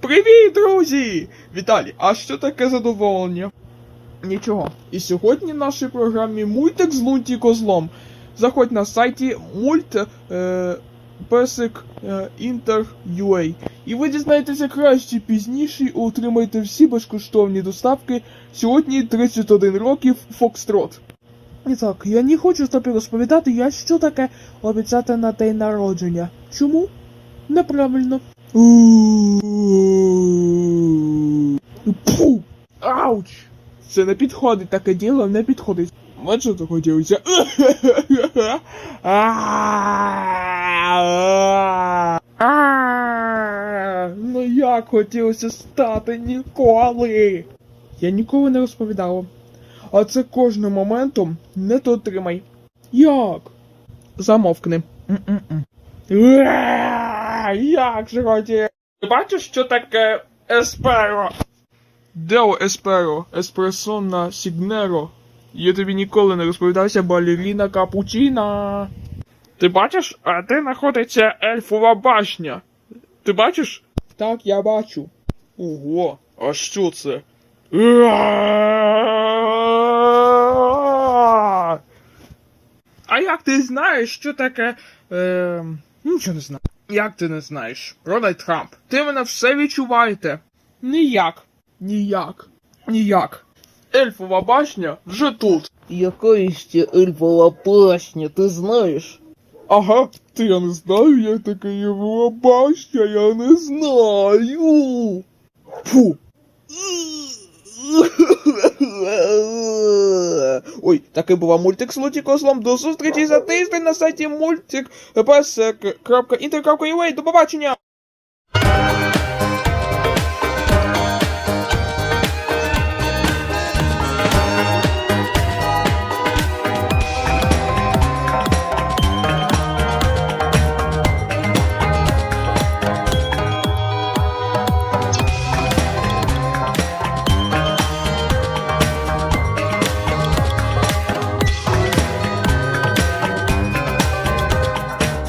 Привіт, друзі! Віталій, а що таке задоволення? Нічого. І сьогодні в нашій програмі мультик з Лунті Козлом. Заходь на сайті мульт е, песик е, Інтер.ua і ви дізнаєтеся краще пізніше і отримаєте всі безкоштовні доставки сьогодні 31 років Фокстрот. І так, я не хочу тобі розповідати, я що таке обіцяти на день народження. Чому? Неправильно. Пфу! Ауч! Це не підходить, таке діло не підходить. Що то хотілося. Ну як хотілося стати ніколи. Я ніколи не розповідала. А це кожним моментом не то тримай. Як? Замовкни. Як же хотів. Ти бачиш, що таке есперо? Део есперо, еспресона сігнеро. Я тобі ніколи не розповідався балеріна капучина. Ти бачиш, а де знаходиться ельфова башня? Ти бачиш? Так, я бачу. Ого, а що це? Уа! А як ти знаєш, що таке. Е, нічого не знаю. Як ти не знаєш? Рональд Трамп, ти мене все відчуваєте. Ніяк. Ніяк. Ніяк. Ельфова башня вже тут. Яка ще ельфова башня, ти знаєш? Ага, ти я не знаю, як таке ельфова башня, я не знаю. Фу. Ой, такий був мультик з Луті Козлом. До зустрічі за тиждень на сайті мультик. До побачення!